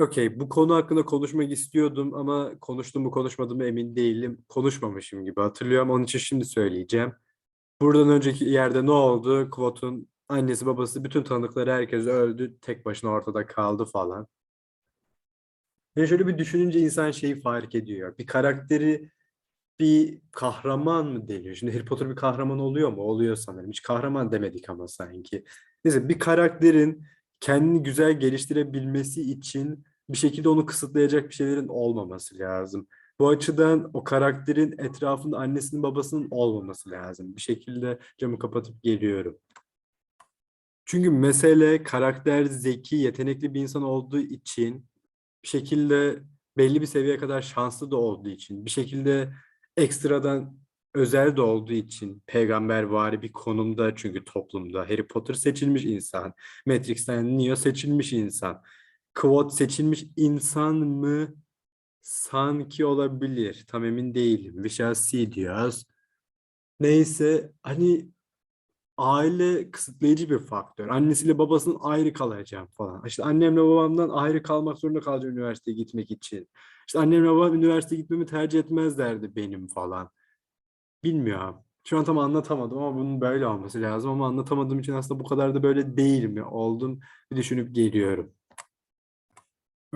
Okey, bu konu hakkında konuşmak istiyordum ama konuştum mu konuşmadım mı emin değilim. Konuşmamışım gibi hatırlıyorum. Onun için şimdi söyleyeceğim. Buradan önceki yerde ne oldu? Quote'un annesi babası bütün tanıdıkları herkes öldü. Tek başına ortada kaldı falan. Yani şöyle bir düşününce insan şeyi fark ediyor. Bir karakteri bir kahraman mı deniyor? Şimdi Harry Potter bir kahraman oluyor mu? Oluyor sanırım. Hiç kahraman demedik ama sanki. Neyse bir karakterin kendini güzel geliştirebilmesi için bir şekilde onu kısıtlayacak bir şeylerin olmaması lazım. Bu açıdan o karakterin etrafında annesinin babasının olmaması lazım. Bir şekilde camı kapatıp geliyorum. Çünkü mesele karakter zeki, yetenekli bir insan olduğu için bir şekilde belli bir seviyeye kadar şanslı da olduğu için, bir şekilde ekstradan özel de olduğu için peygambervari bir konumda çünkü toplumda Harry Potter seçilmiş insan, Matrix'ten Neo seçilmiş insan. Quote seçilmiş insan mı? Sanki olabilir. Tam emin değilim. We shall see diyoruz. Neyse hani aile kısıtlayıcı bir faktör. Annesiyle babasının ayrı kalacağım falan. İşte annemle babamdan ayrı kalmak zorunda kalacağım üniversiteye gitmek için. İşte annemle babam üniversiteye gitmemi tercih etmezlerdi benim falan. Bilmiyorum. Şu an tam anlatamadım ama bunun böyle olması lazım ama anlatamadığım için aslında bu kadar da böyle değil mi oldum bir düşünüp geliyorum.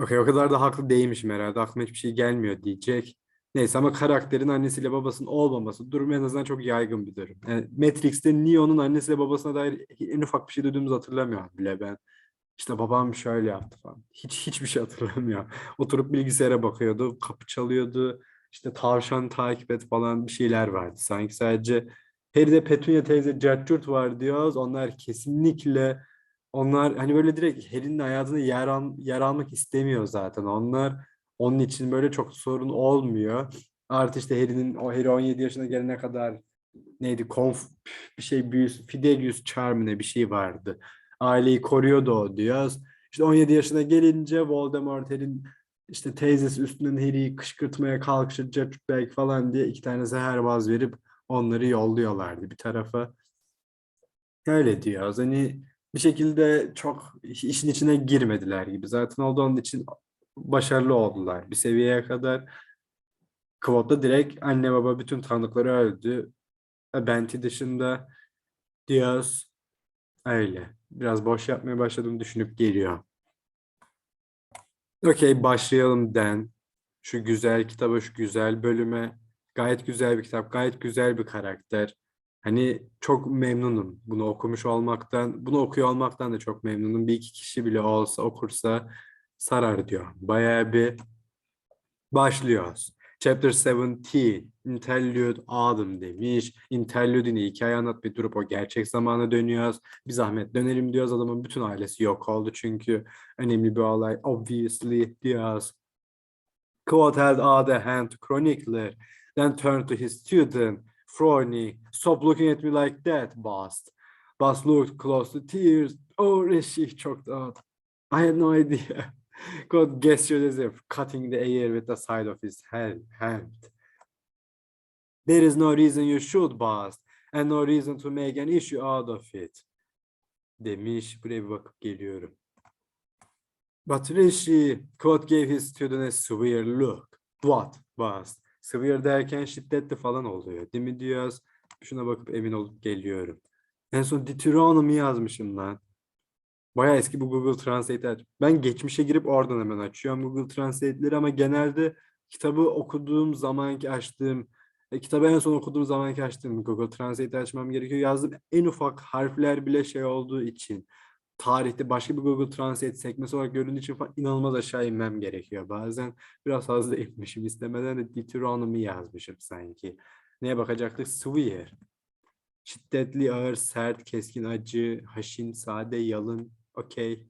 Okey o kadar da haklı değilmişim herhalde. Aklıma hiçbir şey gelmiyor diyecek. Neyse ama karakterin annesiyle babasının olmaması durum en azından çok yaygın bir durum. Yani Matrix'te Neo'nun annesiyle babasına dair en ufak bir şey duyduğumuzu hatırlamıyorum bile ben. İşte babam şöyle yaptı falan. Hiç hiçbir şey hatırlamıyorum. Oturup bilgisayara bakıyordu, kapı çalıyordu. İşte tavşan takip et falan bir şeyler vardı. Sanki sadece Harry'de Petunia teyze Cercurt var diyoruz. Onlar kesinlikle onlar hani böyle direkt Harry'nin hayatında yer, al, yer almak istemiyor zaten. Onlar onun için böyle çok sorun olmuyor. Artı işte Harry'nin o Harry 17 yaşına gelene kadar neydi konf bir şey büyüsü Fidelius Charm ne bir şey vardı. Aileyi koruyordu o diyoruz. İşte 17 yaşına gelince Voldemort Harry'nin işte teyzesi üstünden Harry'i kışkırtmaya kalkışacak belki falan diye iki tane zeherbaz verip onları yolluyorlardı bir tarafa. Öyle diyoruz. Hani bir şekilde çok işin içine girmediler gibi. Zaten oldu onun için başarılı oldular. Bir seviyeye kadar Quote'da direkt anne baba bütün tanıdıkları öldü. Benti dışında Diaz öyle. Biraz boş yapmaya başladım düşünüp geliyor. Okey başlayalım Den. Şu güzel kitaba, şu güzel bölüme. Gayet güzel bir kitap, gayet güzel bir karakter. Hani çok memnunum bunu okumuş olmaktan, bunu okuyor olmaktan da çok memnunum. Bir iki kişi bile olsa okursa sarar diyor. Bayağı bir başlıyoruz. Chapter 17, Interlude Autumn demiş. Interlude'ini hikaye anlat bir durup o gerçek zamana dönüyoruz. Bir zahmet dönelim diyoruz. Adamın bütün ailesi yok oldu çünkü önemli bir olay. Obviously diyoruz. Quote held out a hand chronicler, then turned to his student, frowning. Stop looking at me like that, Bast. Bast looked close to tears. Oh, Rishi choked out. I had no idea. God gestured as if cutting the air with the side of his hand. There is no reason you should, Bast, and no reason to make an issue out of it. Demiş. Buraya bir bakıp geliyorum. But Rishi, Quote gave his student a severe look. What, Bast? Severe derken şiddetli falan oluyor. Değil mi diyoruz? Şuna bakıp emin olup geliyorum. En son Deuteronomy yazmışım lan. Bayağı eski bu Google Translate aç. Ben geçmişe girip oradan hemen açıyorum Google Translate'leri ama genelde kitabı okuduğum zamanki açtığım, e, kitabı en son okuduğum zamanki açtığım Google Translate açmam gerekiyor. Yazdığım en ufak harfler bile şey olduğu için tarihte başka bir Google Translate sekmesi olarak göründüğü için falan inanılmaz aşağı inmem gerekiyor. Bazen biraz fazla inmişim istemeden de Deuteronomy yazmışım sanki. Neye bakacaktık? Swear. Şiddetli, ağır, sert, keskin, acı, haşin, sade, yalın. Okay.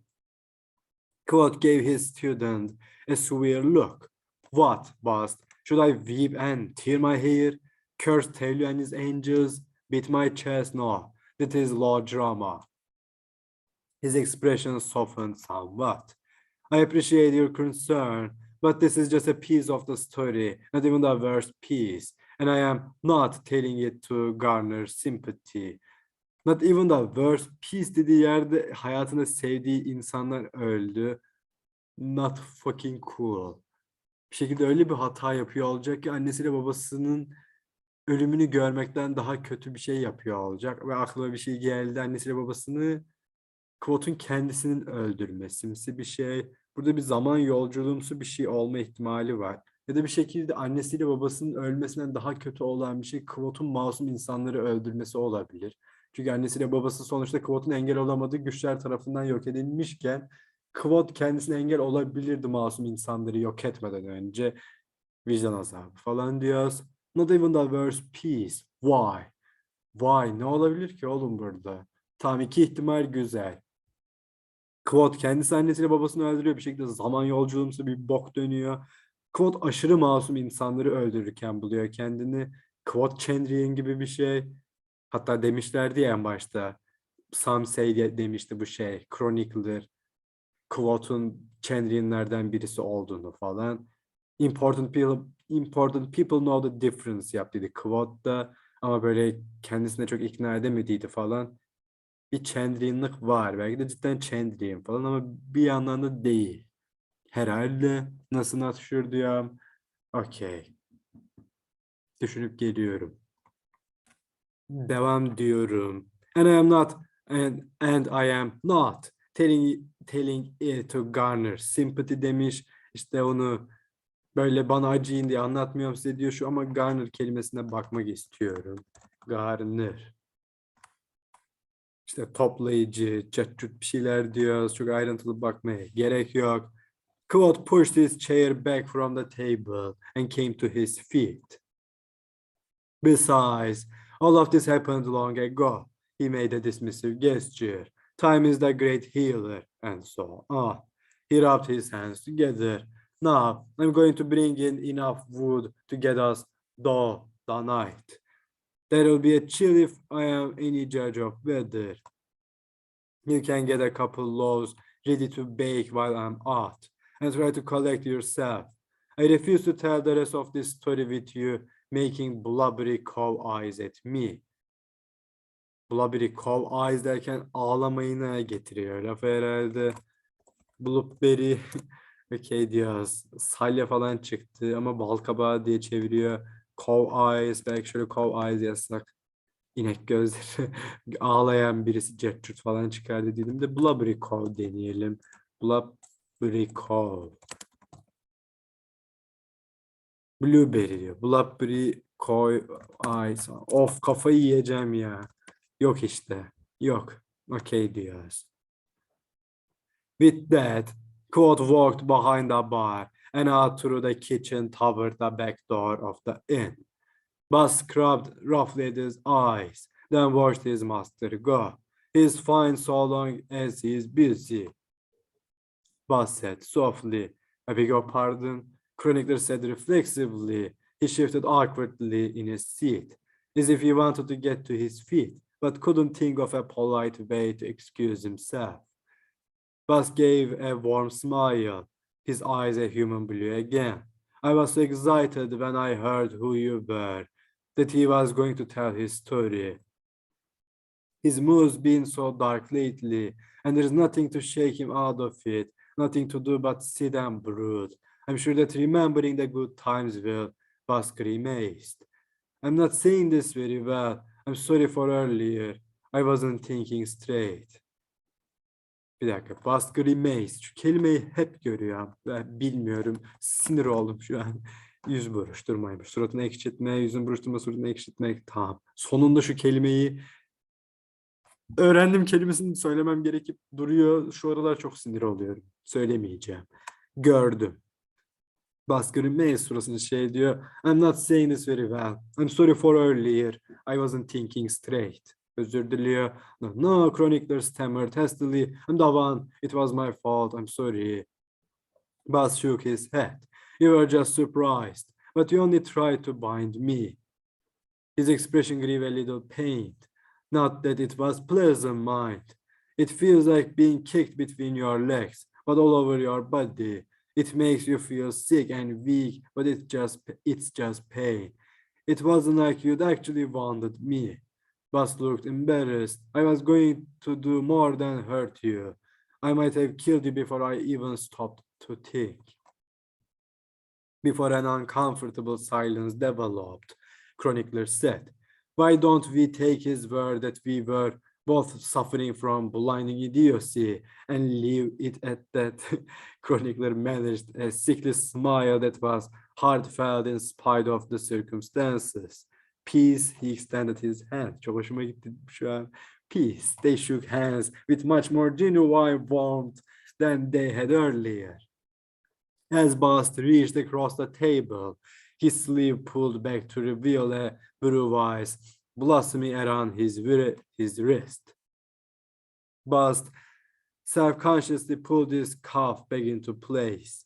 Quote gave his student a severe look. What, Bast? Should I weep and tear my hair? Curse Taylor and his angels? Beat my chest? No. That is law drama. His expression softened somewhat. I appreciate your concern, but this is just a piece of the story, not even the worst piece. And I am not telling it to garner sympathy. Not even the worst piece dediği yerde hayatında sevdiği insanlar öldü. not fucking cool. Bir şekilde öyle bir hata yapıyor olacak ki annesiyle babasının ölümünü görmekten daha kötü bir şey yapıyor olacak ve aklına bir şey geldi annesiyle babasını Quote'un kendisinin öldürmesimsi bir şey. Burada bir zaman yolculuğumsu bir şey olma ihtimali var. Ya da bir şekilde annesiyle babasının ölmesinden daha kötü olan bir şey Quote'un masum insanları öldürmesi olabilir. Çünkü annesiyle babası sonuçta Quote'un engel olamadığı güçler tarafından yok edilmişken Quote kendisine engel olabilirdi masum insanları yok etmeden önce. Vicdan azabı falan diyoruz. Not even the worst piece. Why? Why? Ne olabilir ki oğlum burada? Tamam iki ihtimal güzel. Quote kendisi annesiyle babasını öldürüyor bir şekilde zaman yolculuğumsu bir bok dönüyor. Quote aşırı masum insanları öldürürken buluyor kendini. Quote Chandrian gibi bir şey. Hatta demişlerdi ya en başta. Some say demişti bu şey. Chronicler. Quote'un Chandrian'lerden birisi olduğunu falan. Important people, important people know the difference yap dedi da. Ama böyle kendisine çok ikna edemediydi falan bir Chandrian'lık var. Belki de cidden Chandrian falan ama bir yandan da değil. Herhalde. Nasıl sure diyorum. Okey. Düşünüp geliyorum. Devam diyorum. And I am not and, and I am not telling telling it to garner sympathy demiş. İşte onu böyle bana acıyın diye anlatmıyorum size diyor şu ama garner kelimesine bakmak istiyorum. Garner işte toplayıcı, çatçut bir şeyler diyoruz. Çok ayrıntılı bakmaya gerek yok. Quote pushed his chair back from the table and came to his feet. Besides, all of this happened long ago. He made a dismissive gesture. Time is the great healer, and so on. He rubbed his hands together. Now, I'm going to bring in enough wood to get us through the night. There will be a chill if I am any judge of weather. You can get a couple loaves ready to bake while I'm out and try to collect yourself. I refuse to tell the rest of this story with you making blubbery cow eyes at me. Blubbery cow eyes derken ağlamayına getiriyor lafı herhalde. Blueberry okey diyoruz. Salya falan çıktı ama balkabağı diye çeviriyor. Cow eyes belki şöyle cow eyes yazsak. İnek gözleri ağlayan birisi cetçut falan çıkar dediğimde blubbery cow deneyelim. Blubbery cow. Blueberry diyor. Blueberry cow eyes. Of kafayı yiyeceğim ya. Yok işte. Yok. Okay diyoruz. With that, Quote walked behind the bar and out through the kitchen toward the back door of the inn. Buzz scrubbed roughly his eyes, then watched his master go. He's fine so long as he's busy. Buzz said softly. I beg your pardon. Chronicler said reflexively. He shifted awkwardly in his seat, as if he wanted to get to his feet, but couldn't think of a polite way to excuse himself. Buzz gave a warm smile, his eyes a human blue again. I was excited when I heard who you were, that he was going to tell his story. His mood's been so dark lately, and there's nothing to shake him out of it, nothing to do but sit and brood. I'm sure that remembering the good times will, Buzz grimaced. I'm not saying this very well. I'm sorry for earlier. I wasn't thinking straight. Bir dakika. Buzz grimace. Şu kelimeyi hep görüyorum. Ben bilmiyorum. Sinir oldum şu an. Yüz buruşturmaymış. Suratını ekşitme, yüzün buruşturma, suratını ekşitmek. Tamam. Sonunda şu kelimeyi öğrendim kelimesini söylemem gerekip duruyor. Şu aralar çok sinir oluyorum. Söylemeyeceğim. Gördüm. Şey diyor. I'm not saying this very well. I'm sorry for earlier. I wasn't thinking straight. Özür diliyor. No, no, Chronicler stammered hastily. I'm the one. It was my fault. I'm sorry. Buzz shook his head. You were just surprised, but you only tried to bind me. His expression grew a little pained. Not that it was pleasant, mind. It feels like being kicked between your legs, but all over your body. It makes you feel sick and weak, but it's just it's just pain. It wasn't like you'd actually wanted me. Buzz looked embarrassed. I was going to do more than hurt you. I might have killed you before I even stopped to think. Before an uncomfortable silence developed, chronicler said, Why don't we take his word that we were both suffering from blinding idiocy and leave it at that? chronicler managed a sickly smile that was heartfelt in spite of the circumstances. Peace, he extended his hand. An. Uh, peace. They shook hands with much more genuine warmth than they had earlier. As Bast reached across the table, his sleeve pulled back to reveal a bruise blossoming around his, his wrist. Bast self-consciously pulled his cuff back into place.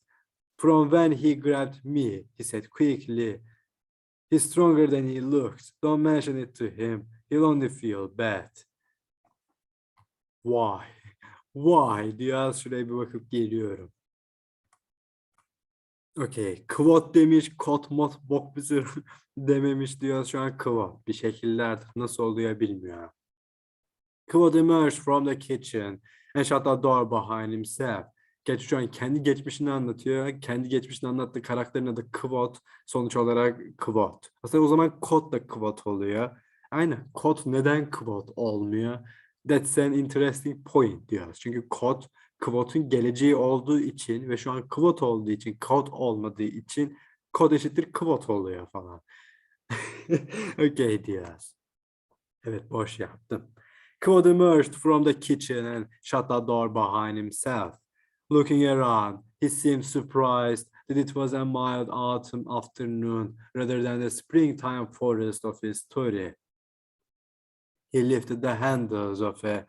From when he grabbed me, he said quickly, he's stronger than he looks. Don't mention it to him. He'll only feel bad. Why? Why? diyor az şuraya bir bakıp geliyorum. Okey. Kvot demiş. Kot mot bok bizi dememiş diyor. Şu an kvot. Bir şekilde artık nasıl oluyor bilmiyorum. Kvot emerged from the kitchen and shut the door behind himself. Geç şu an kendi geçmişini anlatıyor. Kendi geçmişini anlattığı karakterin adı Kvot. Sonuç olarak Kvot. Aslında o zaman Kot da Kvot oluyor. Aynen. Kot neden Kvot olmuyor? That's an interesting point diyoruz. Çünkü Kot Kvot'un geleceği olduğu için ve şu an Kvot olduğu için, Kot olmadığı için Kod eşittir Kvot oluyor falan. okay diyoruz. Evet boş yaptım. Kvot emerged from the kitchen and shut the door behind himself. Looking around, he seemed surprised that it was a mild autumn afternoon rather than the springtime forest of his story. He lifted the handles of a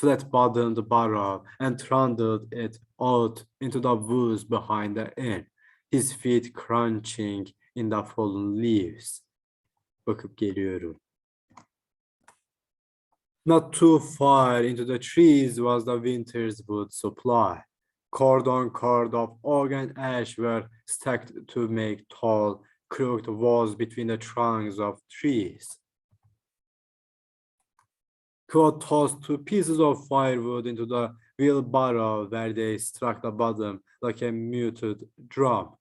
flat-bottomed barrel and trundled it out into the woods behind the inn, his feet crunching in the fallen leaves. Bakıp geliyorum. Not too far into the trees was the winter's wood supply. Cord on cord of oak and ash were stacked to make tall, crooked walls between the trunks of trees. Quad tossed two pieces of firewood into the wheelbarrow where they struck the bottom like a muted drum.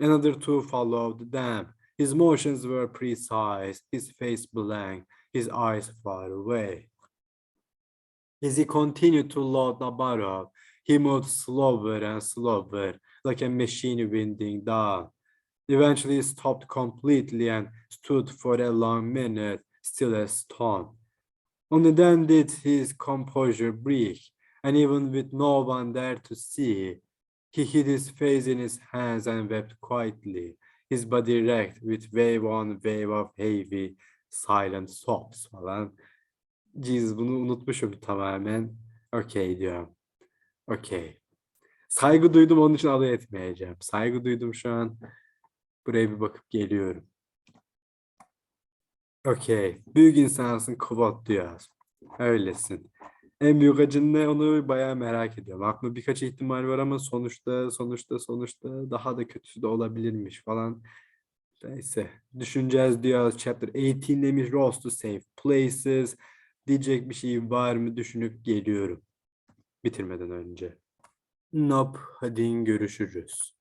Another two followed them. His motions were precise, his face blank, his eyes far away. As he continued to load the barrow, he moved slower and slower, like a machine winding down. Eventually he stopped completely and stood for a long minute, still as stone. Only then did his composure break, and even with no one there to see, he hid his face in his hands and wept quietly, his body wrecked with wave on wave of heavy, silent sobs falan. Jesus bunu unutmuşum tamamen. Okey diyorum. Okey. Saygı duydum onun için alay etmeyeceğim. Saygı duydum şu an. Buraya bir bakıp geliyorum. Okey. Büyük insansın Kvot diyoruz. Öylesin. En büyük acın ne onu bayağı merak ediyorum. Aklımda birkaç ihtimal var ama sonuçta sonuçta sonuçta daha da kötüsü de olabilirmiş falan. Neyse. Düşüneceğiz diyoruz. Chapter 18 demiş Rose to Safe Places. Diyecek bir şey var mı düşünüp geliyorum. Bitirmeden önce. Nope. Hadi görüşürüz.